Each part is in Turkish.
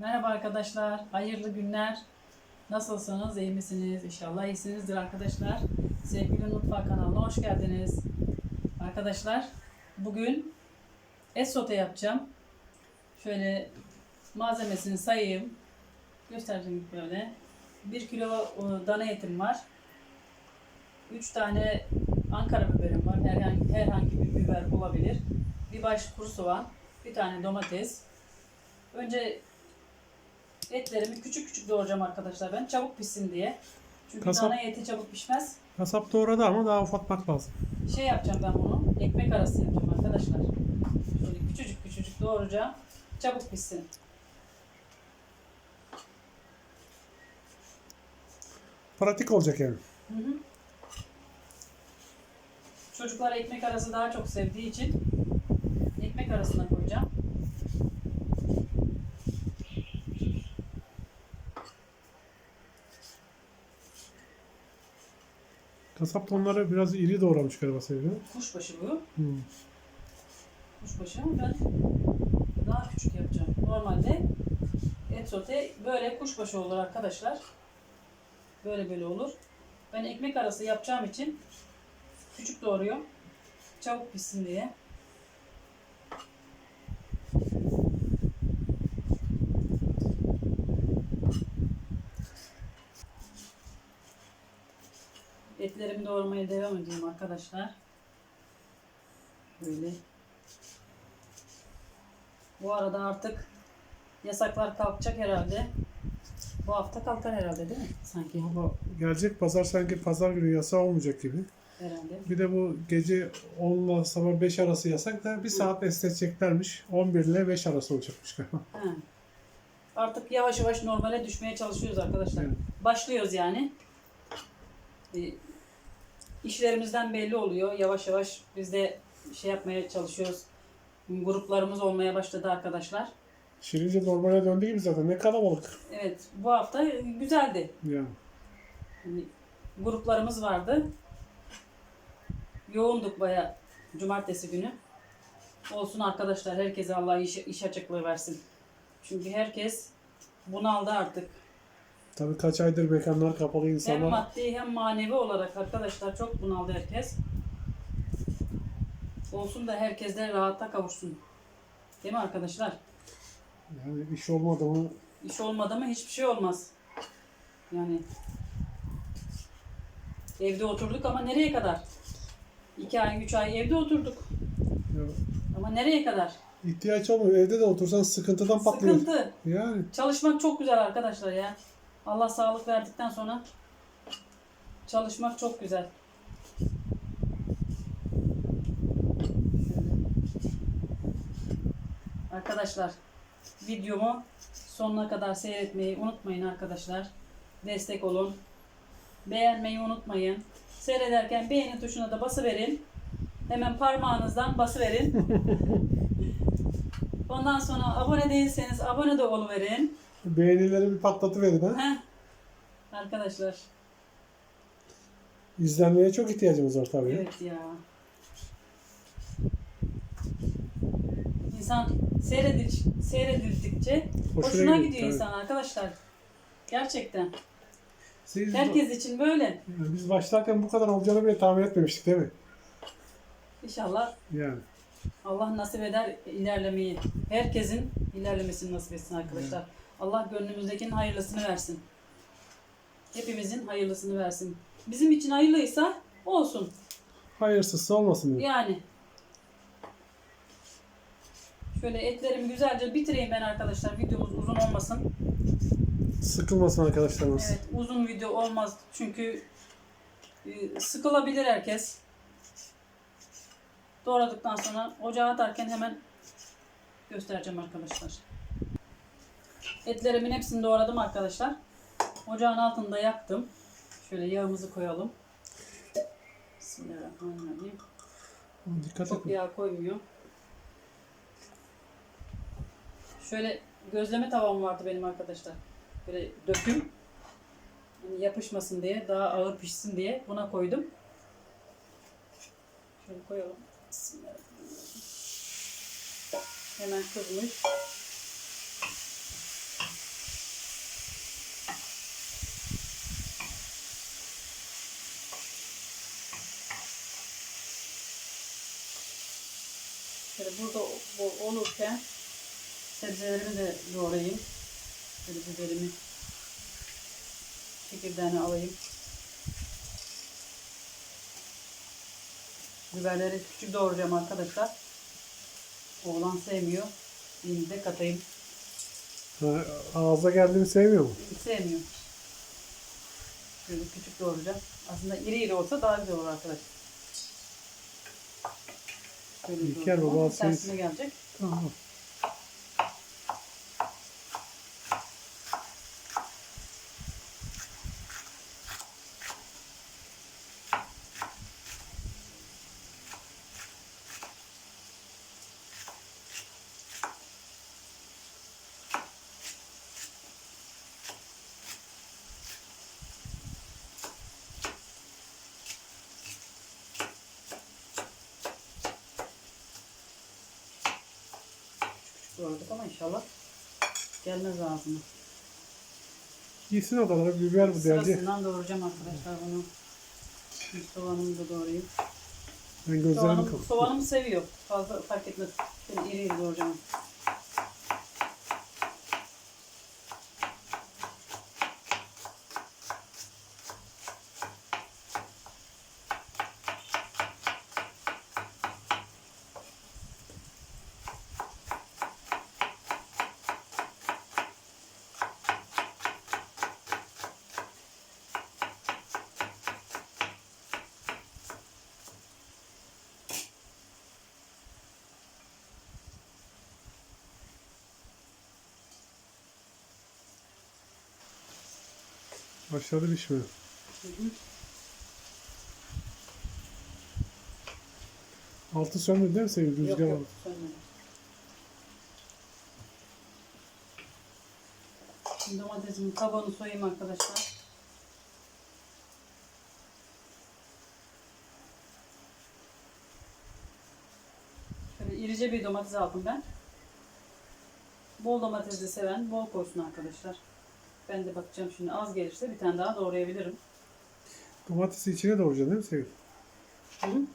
Merhaba arkadaşlar, hayırlı günler. Nasılsınız, iyi misiniz? İnşallah iyisinizdir arkadaşlar. Sevgili Mutfak kanalına hoş geldiniz. Arkadaşlar, bugün et sote yapacağım. Şöyle malzemesini sayayım. Göstereceğim böyle. 1 kilo e, dana etim var. 3 tane Ankara biberim var. Herhangi, herhangi bir biber olabilir. Bir baş kuru soğan, bir tane domates. Önce etlerimi küçük küçük doğrayacağım arkadaşlar ben. Çabuk pişsin diye. Çünkü Kasap- dana eti çabuk pişmez. Kasap doğradı ama daha ufaltmak lazım. Şey yapacağım ben bunu. Ekmek arası yapacağım arkadaşlar. Şöyle küçücük küçücük doğrayacağım. Çabuk pişsin. Pratik olacak yani. Hı hı. Çocuklar ekmek arası daha çok sevdiği için ekmek arasına koyacağım. Kasap da onları biraz iri doğramış galiba sevgili. Kuşbaşı bu. Hmm. Kuşbaşı ben daha küçük yapacağım. Normalde et sote böyle kuşbaşı olur arkadaşlar. Böyle böyle olur. Ben ekmek arası yapacağım için küçük doğruyorum. Çabuk pişsin diye. Etlerimi doğramaya devam edeyim arkadaşlar. Böyle. Bu arada artık yasaklar kalkacak herhalde. Bu hafta kalkar herhalde değil mi? Sanki Valla gelecek pazar sanki pazar günü yasa olmayacak gibi. herhalde. Bir de bu gece 10 ile sabah 5 arası yasak da bir saat esneteceklermiş. 11 ile 5 arası olacakmış galiba. Ha. Artık yavaş yavaş normale düşmeye çalışıyoruz arkadaşlar. Evet. Başlıyoruz yani. Ee, işlerimizden belli oluyor. Yavaş yavaş biz de şey yapmaya çalışıyoruz. Gruplarımız olmaya başladı arkadaşlar. Şirince normale döndü gibi zaten. Ne kalabalık. Evet bu hafta güzeldi. Yani. Hani gruplarımız vardı. Yoğunduk baya cumartesi günü. Olsun arkadaşlar herkese Allah iş, iş açıklığı versin. Çünkü herkes bunaldı artık. Tabii kaç aydır mekanlar kapalı Hem insanlar. maddi hem manevi olarak arkadaşlar çok bunaldı herkes. Olsun da herkes de rahata kavuşsun. Değil mi arkadaşlar? Yani iş olmadı mı İş olmadı mı hiçbir şey olmaz. Yani evde oturduk ama nereye kadar? İki ay, üç ay evde oturduk. ya, Ama nereye kadar? ihtiyaç olmuyor. Evde de otursan sıkıntıdan patlıyor. Sıkıntı. Yani Çalışmak çok güzel arkadaşlar ya. Allah sağlık verdikten sonra çalışmak çok güzel. Arkadaşlar videomu sonuna kadar seyretmeyi unutmayın arkadaşlar. Destek olun. Beğenmeyi unutmayın. Seyrederken beğeni tuşuna da basıverin. Hemen parmağınızdan basıverin. Ondan sonra abone değilseniz abone de oluverin. Beğenileri bir patlatıverin ha. Heh. Arkadaşlar. İzlenmeye çok ihtiyacımız var tabii. Evet ya. İnsan seyredil, seyredildikçe Hoşuna hoşuna, gidiyor, gidiyor insan arkadaşlar. Gerçekten. Siz, Herkes için böyle. Yani biz başlarken bu kadar olacağını bile tahmin etmemiştik değil mi? İnşallah Yani. Allah nasip eder ilerlemeyi. Herkesin ilerlemesini nasip etsin arkadaşlar. Allah gönlümüzdekinin hayırlısını versin. Hepimizin hayırlısını versin. Bizim için hayırlıysa olsun. Hayırsızsa olmasın diyor. Yani. Şöyle etlerimi güzelce bitireyim ben arkadaşlar. Videomuz uzun olmasın. Sıkılmasın arkadaşlarımız. Evet uzun video olmaz çünkü e, sıkılabilir herkes. Doğradıktan sonra ocağa atarken hemen göstereceğim arkadaşlar. Etlerimin hepsini doğradım arkadaşlar. Ocağın altında yaktım. Şöyle yağımızı koyalım. Bismillahirrahmanirrahim. Dikkat Çok yağ koymuyor. Şöyle gözleme tavam vardı benim arkadaşlar. Böyle döküm. Yani yapışmasın diye, daha ağır pişsin diye buna koydum. Şöyle koyalım. Bismillahirrahmanirrahim. Hemen kızmış. Şöyle burada bu olurken sebzelerimi de doğrayayım. Şöyle biberimi çekirdeğini alayım. Biberleri küçük doğrayacağım arkadaşlar. Oğlan sevmiyor. Yine de katayım. Ha, ağza geldiğini sevmiyor mu? Sevmiyor. Şöyle küçük doğrayacağım. Aslında iri iri olsa daha güzel olur arkadaşlar. Şöyle İlker baba tersine gelecek. Tamam. Doğradık ama inşallah gelmez ağzına. Yesin o kadar biber bu derdi. Sırasından doğrayacağım arkadaşlar bunu. Şimdi soğanımı da doğrayayım. Ben gözlerimi Soğanım, kapattım. soğanımı seviyor. Fazla fark etmez. Şöyle iri iri doğrayacağım. Başladı pişmeye. Altı sönmedi değil mi Yok rüzgar yok aldı? sönmedi. Şimdi domatesimin kabuğunu soyayım arkadaşlar. Şöyle irice bir domates aldım ben. Bol domatesi seven bol koysun arkadaşlar. Ben de bakacağım şimdi az gelirse bir tane daha doğrayabilirim. Domatesi içine doğrayacaksın değil mi Sevil? Hı hı.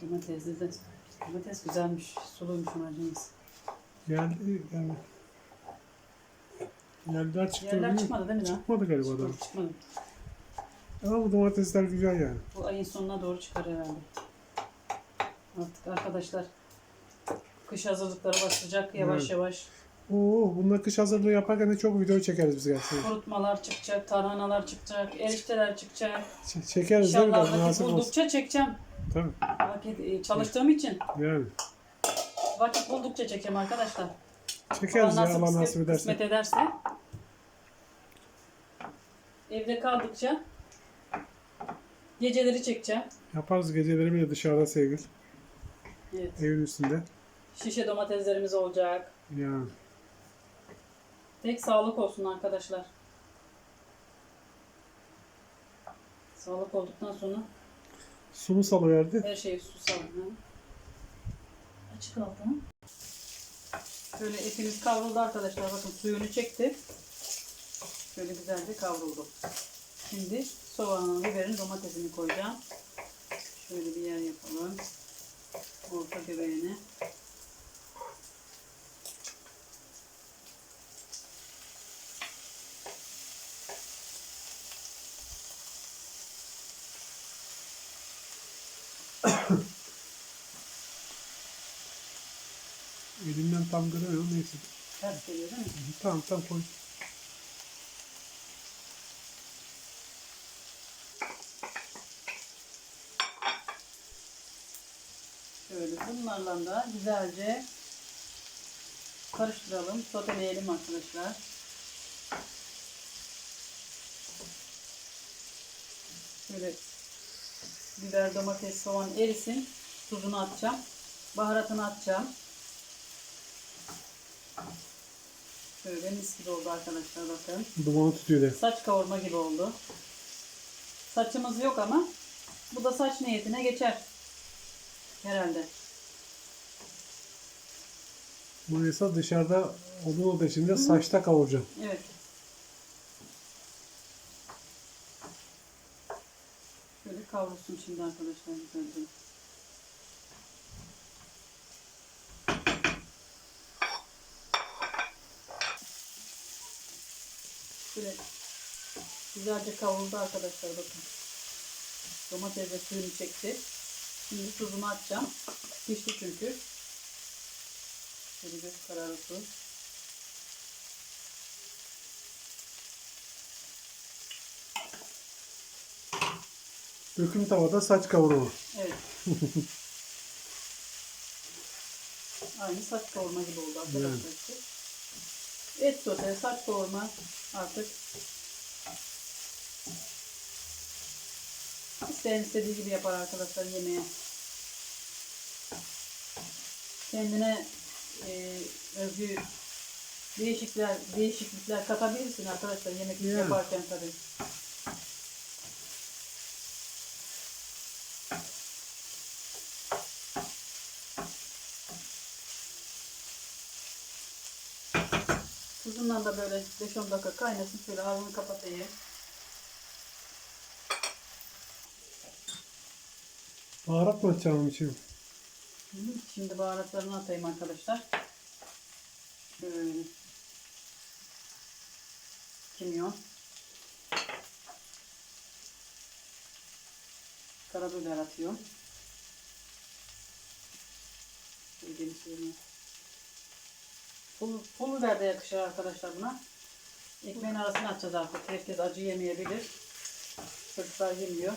Şöyle de domates güzelmiş, suluymuş amacımız. Geldi yani. Yerler çıktı. Yerler çıkmadı değil mi daha? Çıkmadı galiba daha. Çıkmadı, çıkmadı. Ama bu domatesler güzel yani. Bu ayın sonuna doğru çıkar herhalde. Artık arkadaşlar kış hazırlıkları başlayacak yavaş Evet. yavaş. Oo, bununla kış hazırlığı yaparken de çok video çekeriz biz gerçekten. Kurutmalar çıkacak, tarhanalar çıkacak, erişteler çıkacak. Ç- çekeriz değil mi? İnşallah biraz vakit olsun. buldukça çekeceğim. Tabii. Vakit, e, çalıştığım için Yani. vakit buldukça çekeceğim arkadaşlar. Çekeriz ya Allah Allah nasip, nasip ederse. kısmet ederse. Evde kaldıkça geceleri çekeceğim. Yaparız geceleri bile dışarıda sevgili. Evet. Evin üstünde. Şişe domateslerimiz olacak. Yani. Tek sağlık olsun arkadaşlar. Sağlık olduktan sonra Sulu salıverdi. her şeyi su salın. Açık altını. Şöyle etimiz kavruldu arkadaşlar. Bakın suyunu çekti. Şöyle güzelce kavruldu. Şimdi soğanı, biberin domatesini koyacağım. Şöyle bir yer yapalım. Orta göbeğine. Elimden tam göremiyorum neyse. Ters geliyor değil mi? Tamam tamam koy. Şöyle bunlarla da güzelce karıştıralım, soteleyelim arkadaşlar. Şöyle biber, domates, soğan erisin. Tuzunu atacağım. Baharatını atacağım. Şöyle mis gibi oldu arkadaşlar bakın. Dumanı tutuyor de. Saç kavurma gibi oldu. Saçımız yok ama bu da saç niyetine geçer. Herhalde. Bu esas dışarıda odun ateşinde saçta kavuracağım. Evet. Kavrulsun şimdi arkadaşlar güzelce. Şöyle güzelce kavruldu arkadaşlar bakın. Domates de suyunu çekti. Şimdi tuzunu atacağım. Pişti çünkü. Şöyle göz kararı tuz. Döküm tavada saç kavurma. Evet. Aynı saç kavurma gibi oldu arkadaşlar. İşte. Et sote, saç kavurma artık isteyen istediği gibi yapar arkadaşlar yemeğe. Kendine e, özgü değişiklikler, değişiklikler katabilirsin arkadaşlar yemek Yani. yaparken tabii. Tuzundan da böyle 5-10 dakika kaynasın. Şöyle ağzını kapatayım. Baharat mı atacağım için? Şimdi baharatlarını atayım arkadaşlar. Şöyle. Kimyon. Karabiber atıyorum. Şöyle yerine. Pul, pul biber de yakışır arkadaşlar buna. Ekmeğin arasına atacağız artık. Herkes acı yemeyebilir. Çocuklar yemiyor.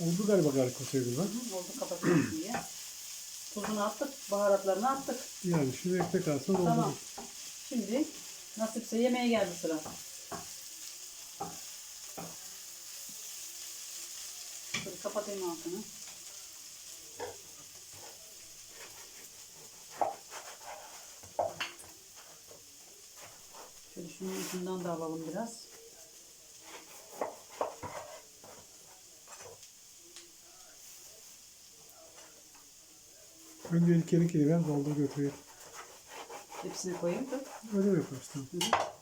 Oldu galiba garip koydu lan. Oldu kapatıyorum diye. Tuzunu attık, baharatlarını attık. Yani şimdi ekmek arasında Tamam. doldurdum. Şimdi nasipse yemeğe geldi sıra. Şöyle kapatayım altını. Şöyle şunun ucundan da alalım biraz. Önce ilkeni kere ver doldur götürüyor. Hepsine koyayım da. Öyle yaparız tamam. Hı hı.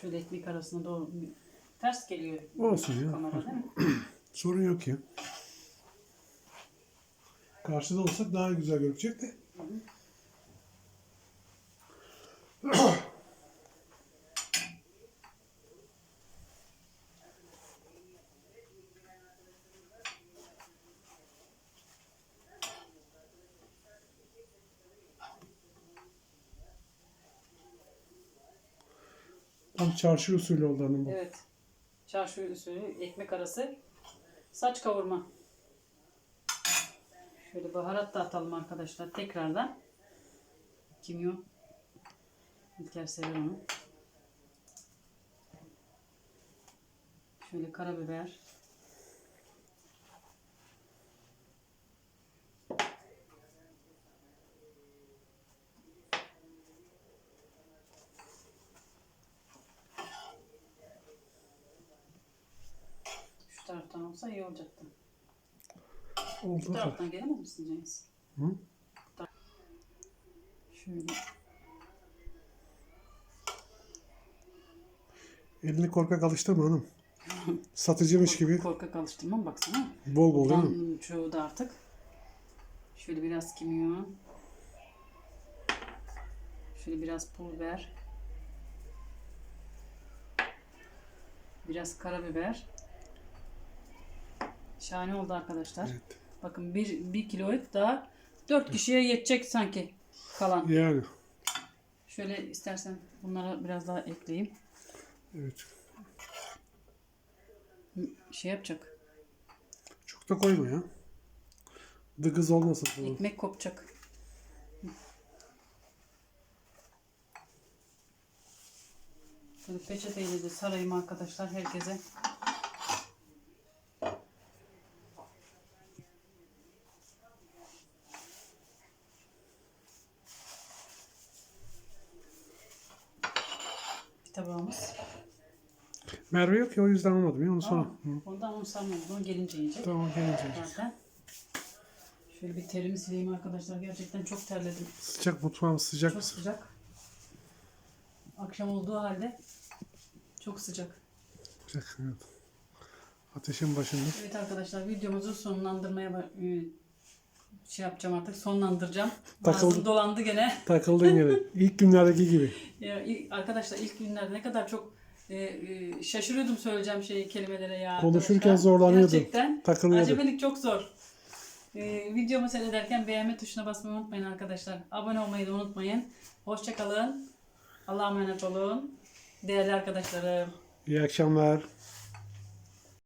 Şöyle ekmek arasına doğru ters geliyor Olsun ya. kamera değil mi? Sorun yok ya. Karşıda olsak daha güzel gözükecek de. Tam çarşı usulü oldu hanım bu. Evet. Çarşı usulü ekmek arası saç kavurma. Şöyle baharat da atalım arkadaşlar tekrardan. Kimyon. İlker sever onu. Şöyle karabiber. Şu taraftan olsa iyi olacaktı. Oldu. Bu taraftan gelemez misin Cengiz? Hı? Şöyle. Elini korkak alıştırma hanım. Satıcıymış gibi. Korkak alıştırmam baksana. Bol bol değil mi? Çoğu da artık. Şöyle biraz kimyon. Şöyle biraz pul biber. Biraz karabiber. Şahane oldu arkadaşlar. Evet. Bakın bir, bir kilo et daha dört kişiye yetecek sanki kalan. Yani. Şöyle istersen bunlara biraz daha ekleyeyim. Evet. Şey yapacak. Çok da koyma ya. Dıgız olmasın. Falan. Ekmek kopacak. Böyle Peçeteyle de sarayım arkadaşlar herkese. Merve yok ya o yüzden almadım ya onu sonra. Hı. Ondan onu sanmıyorum. Onu gelince yiyecek. Tamam gelince. Zaten. Şöyle bir terimi sileyim arkadaşlar. Gerçekten çok terledim. Sıcak mutfağım sıcak. Çok sıcak. Akşam olduğu halde çok sıcak. Sıcak evet. Ateşin başında. Evet arkadaşlar videomuzu sonlandırmaya e, şey yapacağım artık sonlandıracağım. Takıldı. Dolandı gene. Takıldın yine. İlk günlerdeki gibi. Ya, arkadaşlar ilk günlerde ne kadar çok e, e, şaşırıyordum söyleyeceğim şeyi kelimelere ya. Konuşurken arkadaşlar. zorlanıyordun. Gerçekten. Takılıyordun. Acemelik çok zor. E, videomu seyrederken beğenme tuşuna basmayı unutmayın arkadaşlar. Abone olmayı da unutmayın. Hoşçakalın. Allah'a emanet olun. Değerli arkadaşlarım. İyi akşamlar.